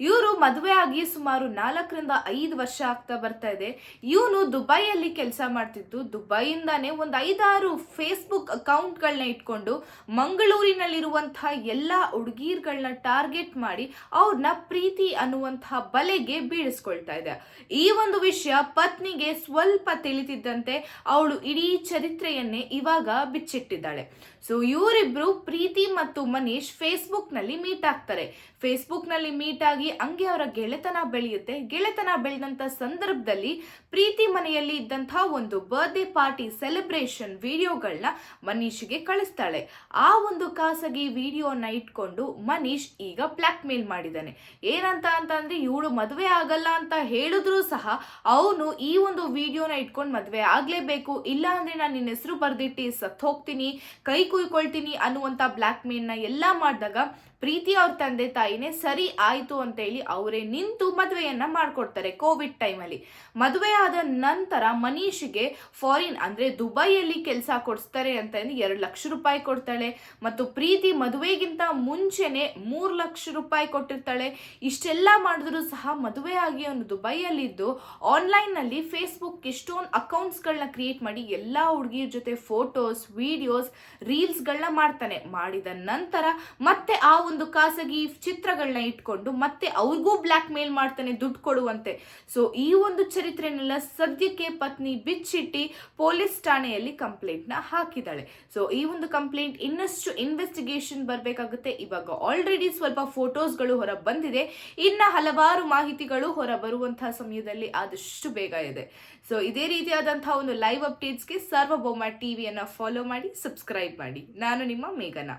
ಇವರು ಮದುವೆ ಆಗಿ ಸುಮಾರು ನಾಲ್ಕರಿಂದ ಐದು ವರ್ಷ ಆಗ್ತಾ ಬರ್ತಾ ಇದೆ. ಇವನು ದುಬೈಯಲ್ಲಿ ಕೆಲಸ ಮಾಡ್ತಿದ್ದು. ದುಬೈಯಿಂದಾನೇ ಒಂದು ಐದಾರು ಫೇಸ್ಬುಕ್ ಅಕೌಂಟ್ಗಳನ್ನ ಇಟ್ಕೊಂಡು ಮಂಗಳೂರಿನಲ್ಲಿರುವಂತಹ ಎಲ್ಲ ಹುಡುಗೀರ್ಗಳನ್ನ ಟಾರ್ಗೆಟ್ ಮಾಡಿ ಅವ್ರನ್ನ ಪ್ರೀತಿ ಅನ್ನುವಂತಹ ಬಲೆಗೆ ಬೀಳಿಸ್ಕೊಳ್ತಾ ಇದೆ. ಈ ಒಂದು ವಿಷಯ ಪತ್ನಿಗೆ ಸ್ವಲ್ಪ ತಿಳಿತಿದ್ದಂತೆ ಅವಳು ಇಡೀ ಚರಿತ್ರೆಯನ್ನೇ ಇವಾಗ ಬಿಚ್ಚಿಟ್ಟಿದ್ದಾಳೆ. ಸೊ ಇವರಿಬ್ರು ಪ್ರೀತಿ ಮತ್ತು ಮನೀಶ್ ಫೇಸ್ಬುಕ್ನಲ್ಲಿ ಮೀಟ್ ಆಗ್ತಾರೆ. ಫೇಸ್ಬುಕ್ನಲ್ಲಿ ಮೀಟ್ ಆಗಿ ಹಂಗೆ ಅವರ ಗೆಳೆತನ ಬೆಳೆಯುತ್ತೆ. ಗೆಳೆತನ ಬೆಳೆದಂತ ಸಂದರ್ಭದಲ್ಲಿ ಪ್ರೀತಿ ಮನೆಯಲ್ಲಿ ಇದ್ದಂತಹ ಒಂದು ಬರ್ತ್ಡೇ ಪಾರ್ಟಿ ಸೆಲೆಬ್ರೇಷನ್ ವಿಡಿಯೋಗಳನ್ನ ಮನೀಶ್ಗೆ ಕಳಿಸ್ತಾಳೆ. ಆ ಒಂದು ಖಾಸಗಿ ವಿಡಿಯೋನ ಇಟ್ಕೊಂಡು ಮನೀಶ್ ಈಗ ಬ್ಲ್ಯಾಕ್ ಮೇಲ್ ಮಾಡಿದ್ದಾನೆ. ಏನಂತ ಅಂತಂದ್ರೆ ಇವಳು ಮದುವೆ ಆಗಲ್ಲ ಅಂತ ಹೇಳಿದ್ರು ಸಹ ಅವನು ಈ ಒಂದು ವಿಡಿಯೋನ ಇಟ್ಕೊಂಡು ಮದುವೆ ಆಗ್ಲೇಬೇಕು. ಇಲ್ಲ ಅಂದ್ರೆ ನಾನು ನಿನ್ನ ಹೆಸರು ಬರ್ದಿಟ್ಟು ಸತ್ ಹೋಗ್ತೀನಿ, ಕೈ ಕುಯ್ಕೊಳ್ತೀನಿ ಅನ್ನುವಂತ ಬ್ಲಾಕ್ ಮೇಲ್ನ ಎಲ್ಲ ಮಾಡಿದಾಗ ಪ್ರೀತಿ ಅವ್ರ ತಂದೆ ತಾಯಿನೇ, ಸರಿ, ಆಯ್ತು ಅಂತ ಹೇಳಿ ಅವರೇ ನಿಂತು ಮದುವೆಯನ್ನ ಮಾಡ್ಕೊಡ್ತಾರೆ ಕೋವಿಡ್ ಟೈಮಲ್ಲಿ ಮದುವೆ ಆದ ನಂತರ ಮನೀಶ್ಗೆ ಫಾರಿನ್ ಅಂದ್ರೆ ದುಬೈಯಲ್ಲಿ ಕೆಲಸ ಕೊಡಿಸ್ತಾರೆ ಅಂತ ಎರಡು ಲಕ್ಷ ರೂಪಾಯಿ ಕೊಡ್ತಾಳೆ. ಮತ್ತು ಪ್ರೀತಿ ಮದುವೆಗಿಂತ ಮುಂಚೆನೆ ಮೂರು ಲಕ್ಷ ರೂಪಾಯಿ ಕೊಟ್ಟಿರ್ತಾಳೆ. ಇಷ್ಟೆಲ್ಲ ಮಾಡಿದ್ರು ಸಹ ಮದುವೆ ಆಗಿ ಅವನು ದುಬೈಯಲ್ಲಿದ್ದು ಆನ್ಲೈನ್ನಲ್ಲಿ ಫೇಸ್ಬುಕ್ ಎಷ್ಟೊಂದು ಅಕೌಂಟ್ಸ್ಗಳನ್ನ ಕ್ರಿಯೇಟ್ ಮಾಡಿ ಎಲ್ಲ ಹುಡುಗಿಯ ಜೊತೆ ಫೋಟೋಸ್ ವಿಡಿಯೋಸ್ ರೀಲ್ಸ್ಗಳನ್ನ ಮಾಡ್ತಾನೆ. ಮಾಡಿದ ನಂತರ ಮತ್ತೆ ಆ ಒಂದು ಖಾಸಗಿ ಚಿತ್ರಗಳನ್ನ ಇಟ್ಕೊಂಡು ಮತ್ತೆ ಅವ್ರಿಗೂ ಬ್ಲ್ಯಾಕ್ ಮೇಲ್ ಮಾಡ್ತಾನೆ, ದುಡ್ಡು ಕೊಡುವಂತೆ. ಸೊ ಈ ಒಂದು ಚರಿತ್ರೆನೆಲ್ಲ ಸದ್ಯಕ್ಕೆ ಪತ್ನಿ ಬಿಚ್ಚಿಟ್ಟಿ ಪೊಲೀಸ್ ಠಾಣೆಯಲ್ಲಿ ಕಂಪ್ಲೇಂಟ್ನ ಹಾಕಿದ್ದಾಳೆ. ಸೊ ಈ ಒಂದು ಕಂಪ್ಲೇಂಟ್ ಇನ್ನಷ್ಟು ಇನ್ವೆಸ್ಟಿಗೇಷನ್ ಬರಬೇಕಾಗುತ್ತೆ. ಇವಾಗ ಆಲ್ರೆಡಿ ಸ್ವಲ್ಪ ಫೋಟೋಸ್ಗಳು ಹೊರ ಬಂದಿದೆ ಇನ್ನ ಹಲವಾರು ಮಾಹಿತಿಗಳು ಹೊರ ಬರುವಂತಹ ಸಮಯದಲ್ಲಿ ಆದಷ್ಟು ಬೇಗ ಇದೆ. ಸೊ ಇದೇ ರೀತಿಯಾದಂತಹ ಒಂದು ಲೈವ್ ಅಪ್ಡೇಟ್ಸ್ಗೆ ಸಾರ್ವಭೌಮ ಟಿವಿಯನ್ನು ಫಾಲೋ ಮಾಡಿ ಸಬ್ಸ್ಕ್ರೈಬ್ ಮಾಡಿ. ನಾನು ನಿಮ್ಮ ಮೇಘನಾ.